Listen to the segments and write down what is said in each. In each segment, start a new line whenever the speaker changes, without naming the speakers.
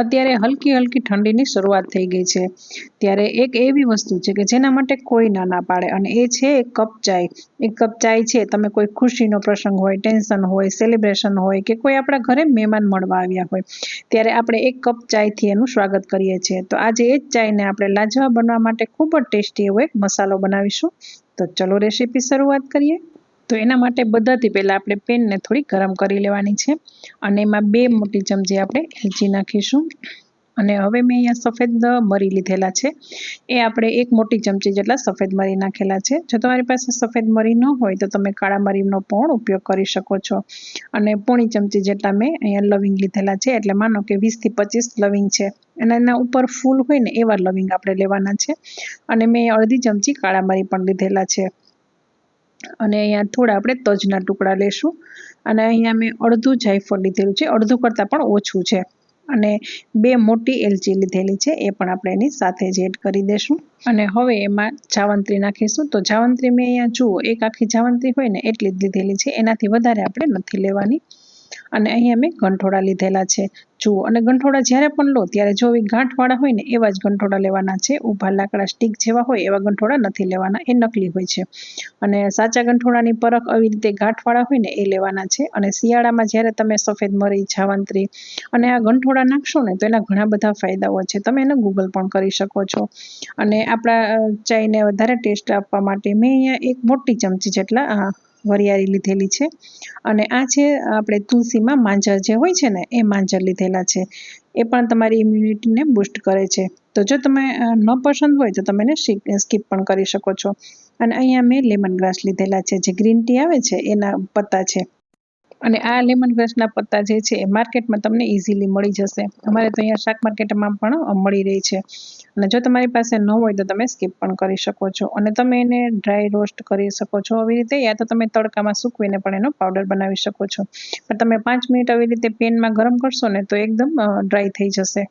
અત્યારે હલકી હલકી ઠંડીની શરૂઆત થઈ ગઈ છે. ત્યારે એક એવી વસ્તુ છે કે જેના માટે કોઈ ના ના પાડે અને એ છે એક કપ ચાય. એક કપ ચાય છે, તમે કોઈ ખુશીનો પ્રસંગ હોય, ટેન્શન હોય, સેલિબ્રેશન હોય કે કોઈ આપણા ઘરે મહેમાન મળવા આવ્યા હોય, ત્યારે આપણે એક કપ ચાયથી એનું સ્વાગત કરીએ છીએ. તો આજે એ જ ચાયને આપણે લાજવા બનવા માટે ખૂબ જ ટેસ્ટી એવો એક મસાલો બનાવીશું. તો ચલો રેસીપી શરૂઆત કરીએ. તો એના માટે બધાથી પહેલાં આપણે પેનને થોડી ગરમ કરી લેવાની છે અને એમાં બે મોટી ચમચી આપણે એલચી નાખીશું. અને હવે મેં અહીંયા સફેદ મરી લીધેલા છે. એ આપણે એક મોટી ચમચી જેટલા સફેદ મરી નાખેલા છે. જો તમારી પાસે સફેદ મરી ન હોય તો તમે કાળા મરીનો પણ ઉપયોગ કરી શકો છો. અને પોણી ચમચી જેટલા મેં અહીંયા લવિંગ લીધેલા છે. એટલે માનો કે વીસથી પચીસ લવિંગ છે. અને એના ઉપર ફૂલ હોય ને એવા લવિંગ આપણે લેવાના છે. અને મેં અડધી ચમચી કાળા મરી પણ લીધેલા છે. અને અહીંયા થોડા આપણે તજના ટુકડા લેશું. અને અહીંયા મેં અડધું જાયફળ લીધેલું છે. અડધું કરતાં પણ ઓછું છે. અને બે મોટી એલચી લીધેલી છે. એ પણ આપણે એની સાથે જ એડ કરી દઈશું અને હવે એમાં જાવંત્રી નાખીશું. તો જાવંત્રી મેં અહીંયા જુઓ, એક આખી જાવંત્રી હોય ને, એટલી જ લીધેલી છે. એનાથી વધારે આપણે નથી લેવાની. અને અહીંયા મેં ગંઠોડા લીધેલા છે. જુઓ, અને ગંઠોડા જ્યારે પણ લો, ત્યારે જો એ ગાંઠવાળા હોય ને, એવા જ ગંઠોડા લેવાના છે. ઊભા લાકડા સ્ટીક જેવા હોય, એવા ગંઠોડા નથી લેવાના. એ નકલી હોય છે. અને સાચા ગંઠોડાની પરખ આવી રીતે ગાંઠવાળા હોય ને, એ લેવાના છે. અને શિયાળામાં જ્યારે તમે સફેદ મરી, જાવંત્રી અને આ ગંઠોડા નાખશો ને, તો એના ઘણા બધા ફાયદાઓ છે. તમે એને ગૂગલ પણ કરી શકો છો. અને આપણા ચાયને વધારે ટેસ્ટ આપવા માટે મેં અહીંયા એક મોટી ચમચી જેટલા વરિયાળી લીધેલી છે. અને આ છે આપણે તુલસીમાં માંજર જે હોય છે ને, એ માંજર લીધેલા છે. એ પણ તમારી ઇમ્યુનિટીને બૂસ્ટ કરે છે. તો જો તમે ન પસંદ હોય તો તમે એને સ્કીપ પણ કરી શકો છો. અને અહીંયા મેં લેમન ગ્રાસ લીધેલા છે. જે ગ્રીન ટી આવે છે, એના પત્તા છે. અને આ લેમન ગ્રાસના પત્તા જે છે એ માર્કેટમાં તમને ઇઝીલી મળી જશે. અમારે તો અહીંયા શાક માર્કેટમાં પણ મળી રહી છે. અને જો તમારી પાસે ન હોય તો તમે સ્કીપ પણ કરી શકો છો. અને તમે એને ડ્રાય રોસ્ટ કરી શકો છો આવી રીતે, યા તો તમે તડકામાં સૂકવીને પણ એનો પાવડર બનાવી શકો છો. પણ તમે પાંચ મિનિટ આવી રીતે પેનમાં ગરમ કરશો ને તો એકદમ ડ્રાય થઈ જશે.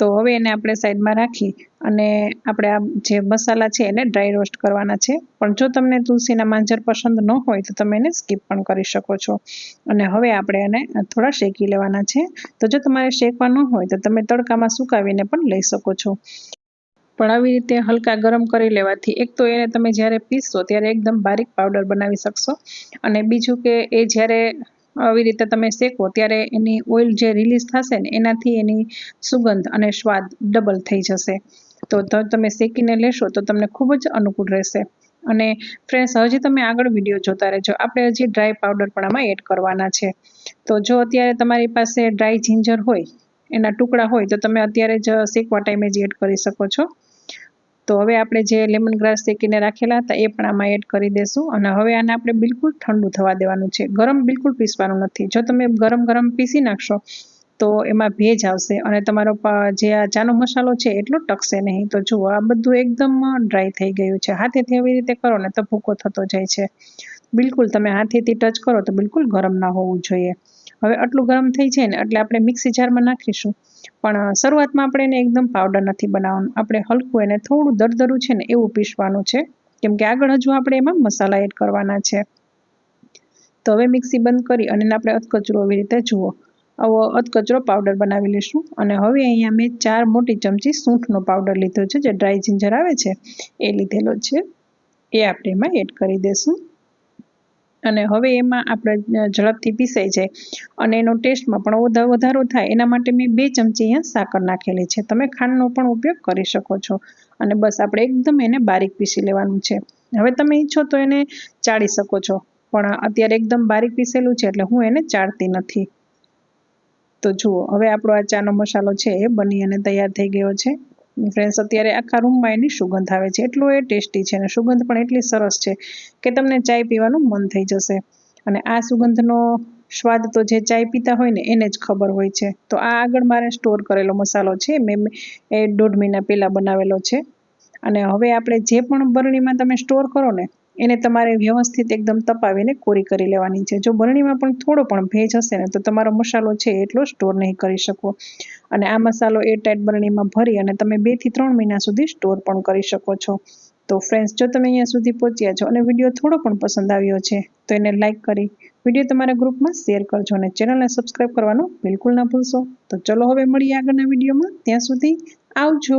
તો હવે એને આપણે સાઈડમાં રાખી અને આપણે આ જે મસાલા છે એને ડ્રાય રોસ્ટ કરવાના છે. પણ જો તમને તુલસીના માંજર પસંદ ન હોય તો તમે એને સ્કીપ પણ કરી શકો છો. અને હવે આપણે એને થોડા શેકી લેવાના છે. તો જો તમારે શેકવા ન હોય તો તમે તડકામાં સુકાવીને પણ લઈ શકો છો. પણ આવી રીતે હલકા ગરમ કરી લેવાથી એક તો એને તમે જ્યારે પીસશો ત્યારે એકદમ બારીક પાવડર બનાવી શકશો. અને બીજું કે એ જ્યારે આવી રીતે તમે શેકો, ત્યારે એની ઓઇલ જે રિલીઝ થશે ને, એનાથી એની સુગંધ અને સ્વાદ ડબલ થઈ જશે. તો તમે શેકીને લેશો તો તમને ખૂબ જ અનુકૂળ રહેશે. અને ફ્રેન્ડ્સ હજી તમે આગળ વીડિયો જોતા રહેજો. આપણે હજી ડ્રાય પાવડર પણ આમાં એડ કરવાના છે. તો જો અત્યારે તમારી પાસે ડ્રાય જિંજર હોય, એના ટુકડા હોય, તો તમે અત્યારે જ શેકવા ટાઈમે જ એડ કરી શકો છો. તો હવે આપણે જે લેમન ગ્રાસ શેકીને રાખેલા હતા એ પણ આમાં એડ કરી દેશું. અને હવે આને આપણે બિલકુલ ઠંડુ થવા દેવાનું છે. ગરમ બિલકુલ પીસવાનું નથી. જો તમે ગરમ ગરમ પીસી નાખશો, તો એમાં ભેજ આવશે અને તમારો જે આ ચાનો મસાલો છે એટલો ટકશે નહીં. તો જુઓ, આ બધું એકદમ ડ્રાય થઈ ગયું છે. હાથેથી આવી રીતે કરો ને તો ભૂકો થતો જાય છે. બિલકુલ તમે હાથેથી ટચ કરો તો બિલકુલ ગરમ ના હોવું જોઈએ. હવે આટલું ગરમ થઈ જાય ને એટલે આપણે મિક્સી જારમાં નાખીશું. પણ શરૂઆતમાં આપણે એને એકદમ પાવડર નથી બનાવવાનું. આપણે હલકું એને થોડું દરદરું છે ને એવું પીસવાનું છે. કેમ કે આગળ હજુ આપણે એમાં મસાલા એડ કરવાના છે. તો હવે મિક્સી બંધ કરી અને આપણે અધકચરો એવી રીતે જુઓ. આવો અધકચરો પાવડર બનાવી લઈશું. અને હવે અહીંયા મેં ચાર મોટી ચમચી સૂંઠનો પાવડર લીધો છે, જે ડ્રાય જિંજર આવે છે, એ લીધેલો છે. એ આપણે એમાં એડ કરી દઈશું અને હવે એમાં આપણે ઝડપથી પીસાઈ જાય. અને એનો ટેસ્ટમાં પણ વધારો થાય. એના માટે મેં બે ચમચી અહીંયા સાકર નાખેલી છે. તમે ખાંડનો પણ ઉપયોગ કરી શકો છો. અને બસ આપણે એકદમ એને બારીક પીસી લેવાનું છે. હવે તમે ઈચ્છો તો એને ચાળી શકો છો. પણ અત્યારે એકદમ બારીક પીસેલું છે એટલે હું એને ચાળતી નથી. તો જુઓ, હવે આપણો આ ચાનો મસાલો છે એ બની અને તૈયાર થઈ ગયો છે. ફ્રેન્ડ્સ અત્યારે આખા રૂમમાં એની સુગંધ આવે છે. એટલું એ ટેસ્ટી છે અને સુગંધ પણ એટલી સરસ છે કે તમને ચાય પીવાનું મન થઈ જશે. અને આ સુગંધનો સ્વાદ તો જે ચાય પીતા હોય ને એને જ ખબર હોય છે. તો આ આગળ મારે સ્ટોર કરેલો મસાલો છે. મેં એ દોઢ મહિના પહેલાં બનાવેલો છે. અને હવે આપણે જે પણ બરણીમાં તમે સ્ટોર કરો ને, એને તમારે વ્યવસ્થિત એકદમ તપાવીને કોરી કરી લેવાની છે. જો બરણીમાં પણ થોડો પણ ભેજ હશે ને, તો તમારો મસાલો છે એટલો સ્ટોર નહીં કરી શકો. અને આ મસાલો એ ટાઈટ બરણીમાં ભરી અને તમે બેથી ત્રણ મહિના સુધી સ્ટોર પણ કરી શકો છો. તો ફ્રેન્ડ્સ જો તમે અહીંયા સુધી પહોંચ્યા છો અને વીડિયો થોડો પણ પસંદ આવ્યો છે, તો એને લાઇક કરી વીડિયો તમારા ગ્રુપમાં શેર કરજો અને ચેનલને સબસ્ક્રાઈબ કરવાનું બિલકુલ ના ભૂલશો. તો ચલો હવે મળીએ આગળના વિડીયોમાં ત્યાં સુધી આવજો.